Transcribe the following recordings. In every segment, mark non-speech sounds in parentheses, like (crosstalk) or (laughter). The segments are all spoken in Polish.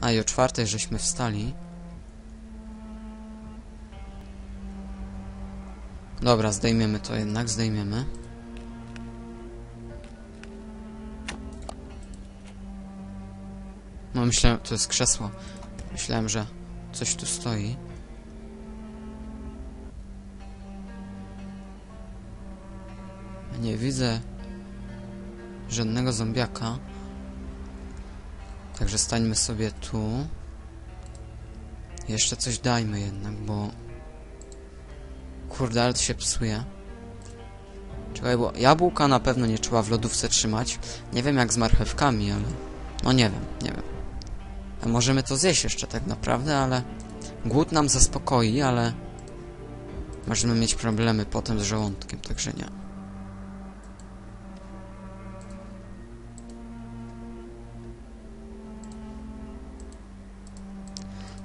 A i o czwartej żeśmy wstali. Dobra, zdejmiemy to jednak, zdejmiemy. No myślałem, to jest krzesło. Myślałem, że coś tu stoi. Nie widzę żadnego zombiaka. Także stańmy sobie tu. Jeszcze coś dajmy jednak, bo... Kurde, ale to się psuje. Czekaj, bo jabłka na pewno nie trzeba w lodówce trzymać. Nie wiem jak z marchewkami, ale... No nie wiem, nie wiem. A możemy to zjeść jeszcze tak naprawdę, ale... Głód nam zaspokoi, ale... Możemy mieć problemy potem z żołądkiem, także nie.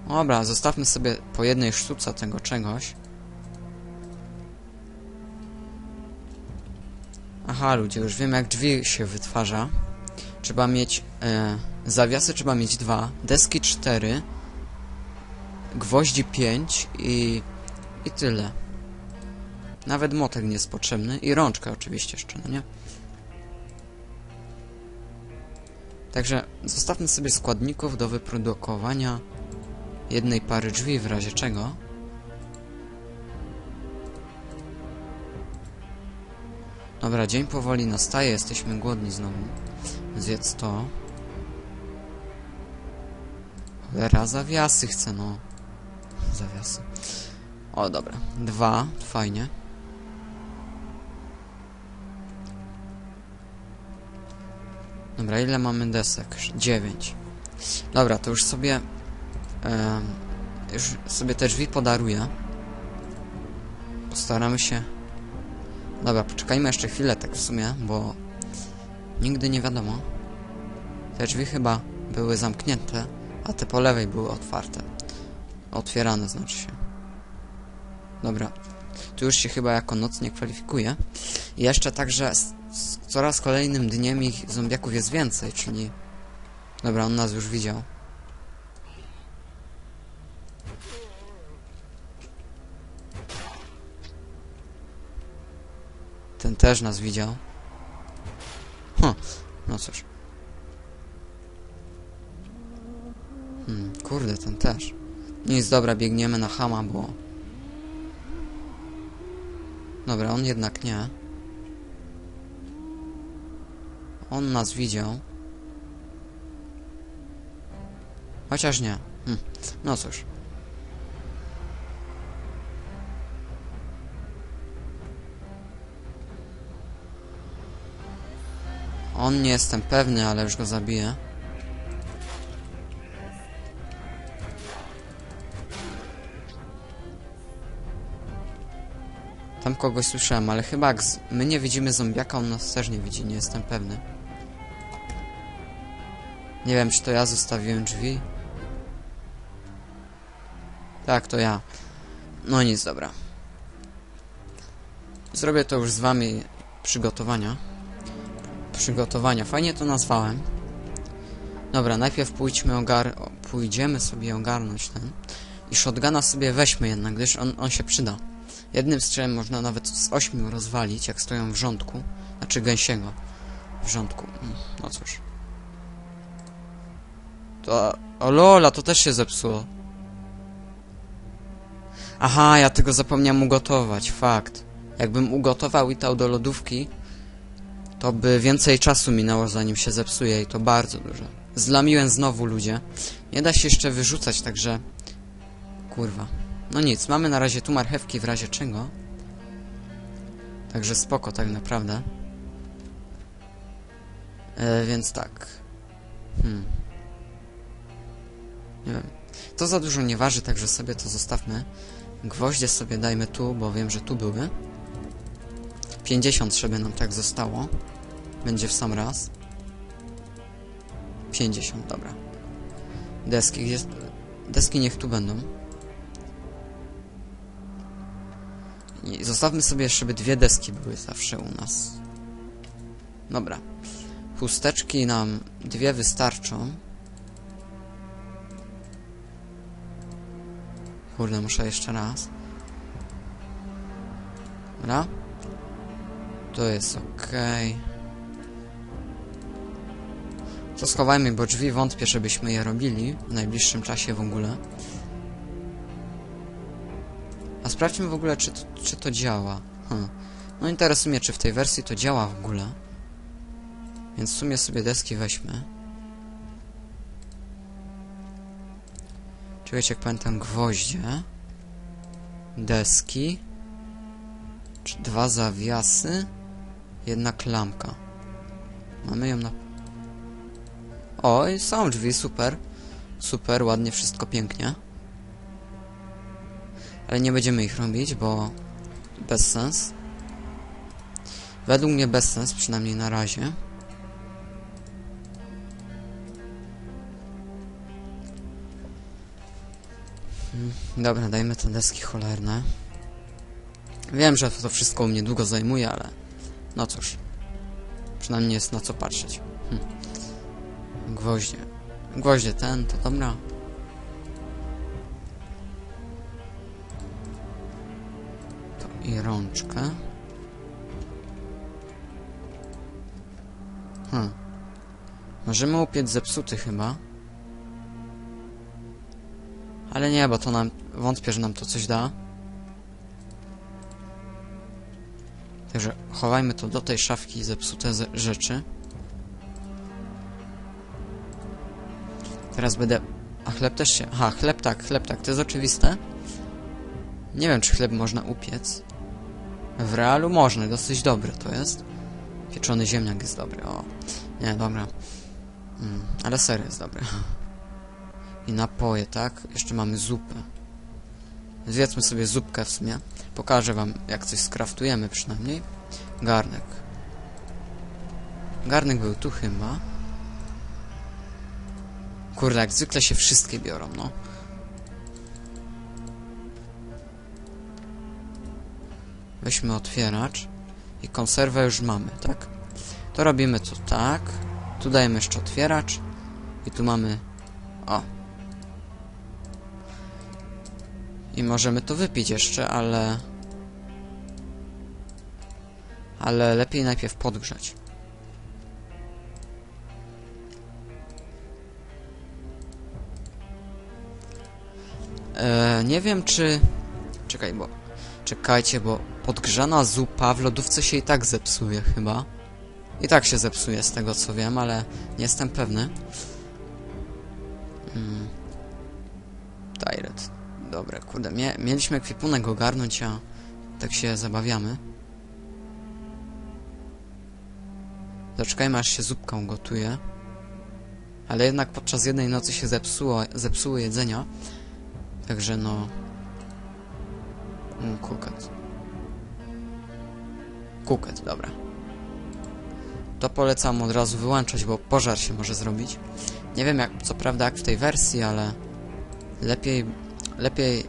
Dobra, zostawmy sobie po jednej sztuce tego czegoś. Aha, ludzie, już wiem jak drzwi się wytwarza. Trzeba mieć... E, zawiasy trzeba mieć dwa, deski cztery, gwoździ pięć i... i tyle. Nawet motek nie jest potrzebny. I rączka oczywiście jeszcze, no nie? Także zostawmy sobie składników do wyprodukowania jednej pary drzwi w razie czego. Dobra, dzień powoli nastaje, jesteśmy głodni znowu. Zjedz to. Cholera, zawiasy chcę, no. Zawiasy. O, dobra. Dwa, fajnie. Dobra, ile mamy desek? Dziewięć. Dobra, to już sobie... już sobie te drzwi podaruję. Postaramy się... Dobra, poczekajmy jeszcze chwilę tak w sumie, bo... Nigdy nie wiadomo. Te drzwi chyba były zamknięte, a te po lewej były otwarte. Otwierane znaczy się. Dobra. Tu już się chyba jako noc nie kwalifikuje. I jeszcze także z, z coraz kolejnym dniem ich zombiaków jest więcej, czyli... Dobra, on nas już widział. Też nas widział. Hm, no cóż. Hmm, kurde, ten też. Nic, dobra, biegniemy na Hama, bo... Dobra, on jednak nie. On nas widział. Chociaż nie. Hm. No cóż. On nie jestem pewny, ale już go zabiję. Tam kogoś słyszałem, ale chyba jak my nie widzimy zombiaka, on nas też nie widzi, nie jestem pewny. Nie wiem, czy to ja zostawiłem drzwi. Tak, to ja. No nic, dobra. Zrobię to już z wami przygotowania. Przygotowania. Fajnie to nazwałem. Dobra, najpierw pójdźmy ogar... pójdziemy sobie ogarnąć ten. I shotguna sobie weźmy jednak, gdyż on, on się przyda. Jednym strzałem można nawet z ośmiu rozwalić, jak stoją w rządku. Znaczy gęsiego. W rządku. Mm, No cóż. To... O lola, to też się zepsuło. Aha, ja tego zapomniałem ugotować, fakt. Jakbym ugotował i dał do lodówki, to by więcej czasu minęło zanim się zepsuje i to bardzo dużo. Zlamiłem znowu ludzie. Nie da się jeszcze wyrzucać, także... Kurwa. No nic, mamy na razie tu marchewki w razie czego. Także spoko tak naprawdę. E, więc tak. Hmm. Nie wiem. To za dużo nie waży, także sobie to zostawmy. Gwoździe sobie dajmy tu, bo wiem, że tu były. 50 żeby nam tak zostało. Będzie w sam raz. 50, dobra. Deski, jest... Deski niech tu będą. I zostawmy sobie żeby dwie deski były zawsze u nas. Dobra. Chusteczki nam dwie wystarczą. Kurde, muszę jeszcze raz. Dobra. To jest okej. To schowajmy, bo drzwi wątpię, żebyśmy je robili w najbliższym czasie w ogóle. A sprawdźmy w ogóle, czy czy to działa. Hm. No interesuje mnie, czy w tej wersji to działa w ogóle. Więc w sumie sobie deski weźmy. Czekajcie, jak pamiętam, gwoździe. Deski. Czy dwa zawiasy. Jedna klamka. Mamy ją na... O, i są drzwi, super. Super, ładnie, wszystko pięknie. Ale nie będziemy ich robić, bo... Bez sens. Według mnie bez sens, przynajmniej na razie. Hmm, Dobra, dajmy te deski cholerne. Wiem, że to wszystko u mnie długo zajmuje, ale... No cóż. Przynajmniej jest na co patrzeć. Hm. Gwoździe. Gwoździe ten, to dobra. To i rączkę. Hm. Możemy upiec zepsuty chyba. Ale nie, bo to nam... Wątpię, że nam to coś da. Także chowajmy to do tej szafki zepsute ze rzeczy. Teraz będę... A chleb też się... Aha, chleb tak, chleb tak, to jest oczywiste. Nie wiem, czy chleb można upiec. W realu można, dosyć dobry to jest. Pieczony ziemniak jest dobry, o. Nie, dobra. Mm, ale ser jest dobry. I napoje, tak? Jeszcze mamy zupę. Zjedzmy sobie zupkę w sumie. Pokażę wam, jak coś skraftujemy przynajmniej. Garnek. Garnek był tu chyba. Kurde, jak zwykle się wszystkie biorą, no. Weźmy otwieracz. I konserwę już mamy, tak? To robimy to tak. Tu dajemy jeszcze otwieracz. I tu mamy... O. I możemy to wypić jeszcze, ale... Ale lepiej najpierw podgrzać. Eee, nie wiem czy... Czekaj, bo... Czekajcie, bo podgrzana zupa w lodówce się i tak zepsuje chyba. I tak się zepsuje z tego co wiem, ale nie jestem pewny. Mm. Direct. Dobra, kurde, mie mieliśmy ekwipunek ogarnąć, a tak się zabawiamy. Zaczekajmy aż się zupka ugotuje. Ale jednak podczas jednej nocy się zepsuło, zepsuło jedzenia. Także no... Mm, kuket. Kuket, dobra. To polecam od razu wyłączać, bo pożar się może zrobić. Nie wiem jak, co prawda jak w tej wersji, ale... Lepiej... Lepiej...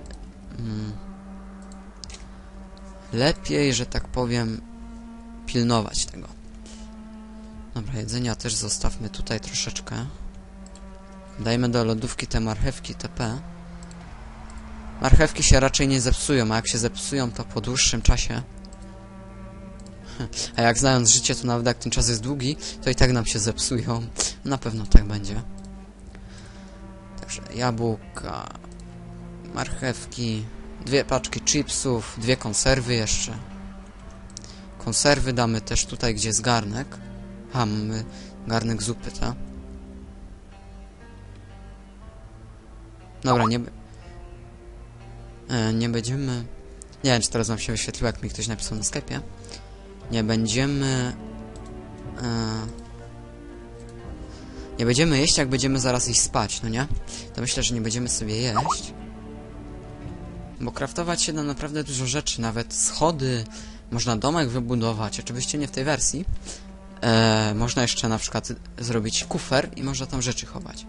Mm, lepiej, że tak powiem... Pilnować tego. Dobra, jedzenia też zostawmy tutaj troszeczkę. Dajmy do lodówki te marchewki TP. Marchewki się raczej nie zepsują, a jak się zepsują, to po dłuższym czasie. (laughs) A jak znając życie, to nawet jak ten czas jest długi, to i tak nam się zepsują. Na pewno tak będzie. Także jabłka, marchewki, dwie paczki chipsów, dwie konserwy jeszcze. Konserwy damy też tutaj, gdzie jest garnek. A, mamy garnek zupy, tak? Dobra, nie... E, nie będziemy... Nie wiem, czy teraz wam się wyświetliło, jak mi ktoś napisał na sklepie. Nie będziemy... E, nie będziemy jeść, jak będziemy zaraz iść spać, no nie? To myślę, że nie będziemy sobie jeść. Bo kraftować się da naprawdę dużo rzeczy, nawet schody, można domek wybudować, oczywiście nie w tej wersji. E, można jeszcze na przykład zrobić kufer i można tam rzeczy chować.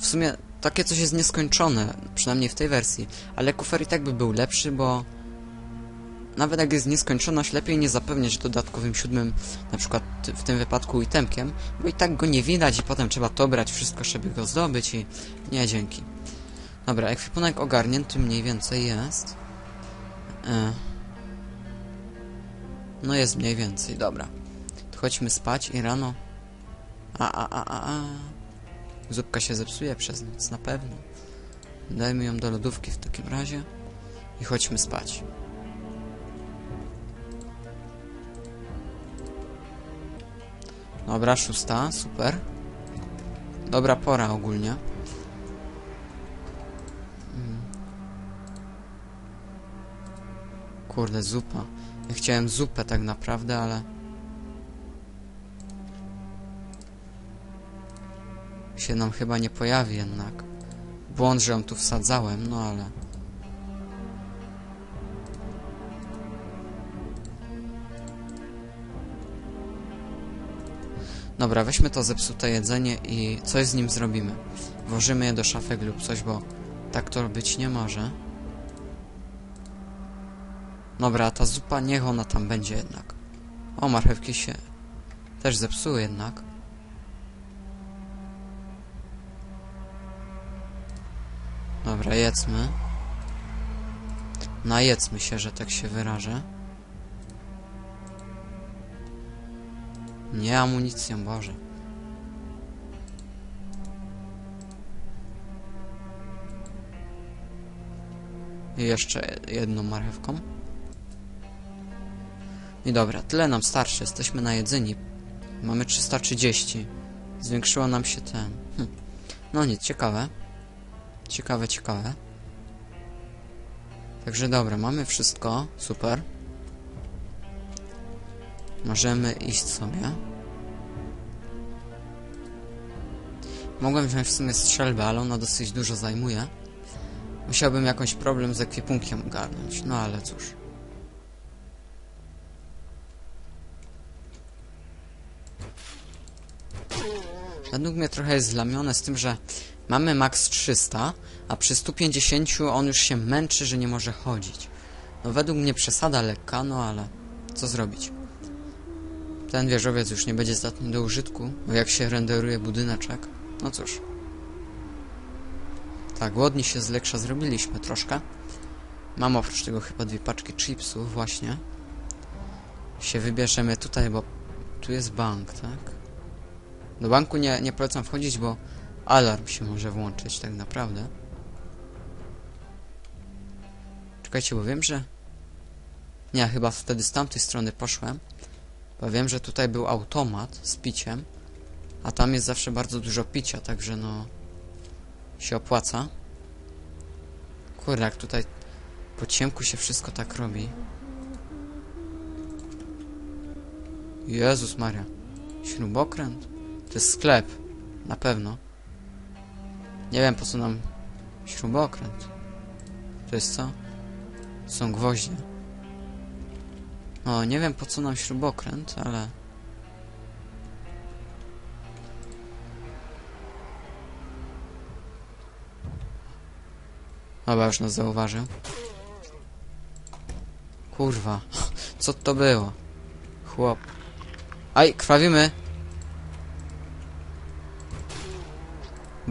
W sumie takie coś jest nieskończone, przynajmniej w tej wersji, ale kufer i tak by był lepszy, bo nawet jak jest nieskończoność, lepiej nie zapewniać dodatkowym siódmym, na przykład w tym wypadku itemkiem, bo i tak go nie widać i potem trzeba to brać wszystko, żeby go zdobyć i nie, dzięki. Dobra, ekwipunek ogarnięty mniej więcej jest. E. No jest mniej więcej, dobra. To chodźmy spać i rano... A, a, a, a, a. Zupka się zepsuje przez noc, na pewno. Dajmy ją do lodówki w takim razie. I chodźmy spać. Dobra, szósta, super. Dobra pora ogólnie. Mm. Kurde, zupa. Ja chciałem zupę tak naprawdę, ale... Się nam chyba nie pojawi jednak. Błąd, że ją tu wsadzałem, no ale... Dobra, weźmy to zepsute jedzenie i coś z nim zrobimy. Włożymy je do szafek lub coś, bo tak to być nie może. Dobra, ta zupa niech ona tam będzie jednak. O, marchewki się też zepsuły jednak. Dobra, jedzmy. Najedzmy się, że tak się wyrażę. Nie amunicją, Boże. I jeszcze jedną marchewką. I dobra, tyle nam starczy. Jesteśmy na jedzeni. Mamy 330. Zwiększyło nam się ten... Hm. No nic, ciekawe. Ciekawe, ciekawe. Także dobra, mamy wszystko. Super. Możemy iść sobie. Mogłem wziąć w sumie strzelbę, ale ona dosyć dużo zajmuje. Musiałbym jakąś problem z ekwipunkiem ogarnąć, no ale cóż. Według mnie trochę jest zlamione z tym, że mamy max 300, a przy 150 on już się męczy, że nie może chodzić. No według mnie przesada lekka, no ale co zrobić? Ten wieżowiec już nie będzie zdatny do użytku, bo jak się renderuje budyneczek, no cóż. Tak, głodni się z leksza zrobiliśmy troszkę. Mam oprócz tego chyba dwie paczki chipsów, właśnie. Się wybierzemy tutaj, bo tu jest bank, tak? Do banku nie, nie polecam wchodzić, bo alarm się może włączyć tak naprawdę. Czekajcie, bo wiem, że... Nie, chyba wtedy z tamtej strony poszłem. Bo wiem, że tutaj był automat z piciem. A tam jest zawsze bardzo dużo picia, także no... Się opłaca. Kurde, jak tutaj po ciemku się wszystko tak robi. Jezus Maria. Śrubokręt? To jest sklep. Na pewno. Nie wiem po co nam śrubokręt. To jest co? Są gwoździe. O, nie wiem po co nam śrubokręt, ale... Dobra, już nas zauważył. Kurwa. (laughs) Co to było? Chłop. Aj, krwawimy!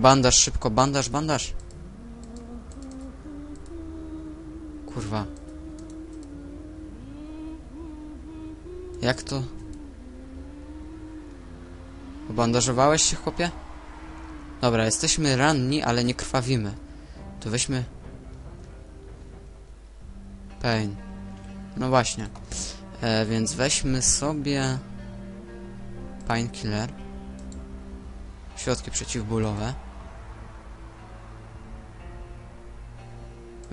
Bandaż, szybko, bandaż, bandaż! Kurwa. Jak to? Obandażowałeś się, chłopie? Dobra, jesteśmy ranni, ale nie krwawimy. To weźmy... Pain. No właśnie. E, więc weźmy sobie... Painkiller. Środki przeciwbólowe.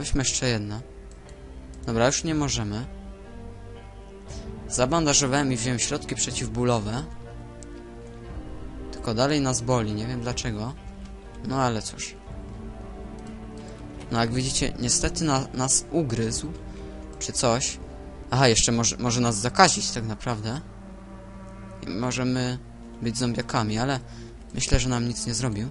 Weźmy jeszcze jedno. Dobra, już nie możemy. Zabandażowałem i wziąłem środki przeciwbólowe. Tylko dalej nas boli, nie wiem dlaczego. No ale cóż. No jak widzicie, niestety na, nas ugryzł. Czy coś. Aha, jeszcze może, może nas zakazić tak naprawdę. I możemy być zombiakami, ale myślę, że nam nic nie zrobił.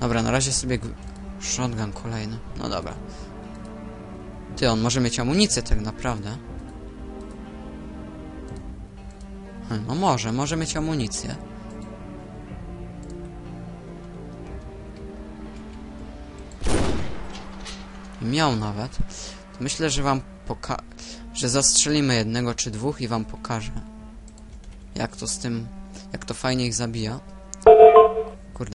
Dobra, na razie sobie shotgun kolejny. No dobra. Ty, on może mieć amunicję tak naprawdę. Hmm, No może, może mieć amunicję. Miał nawet. Myślę, że wam poka... że zastrzelimy jednego czy dwóch i wam pokażę. Jak to z tym... jak to fajnie ich zabija.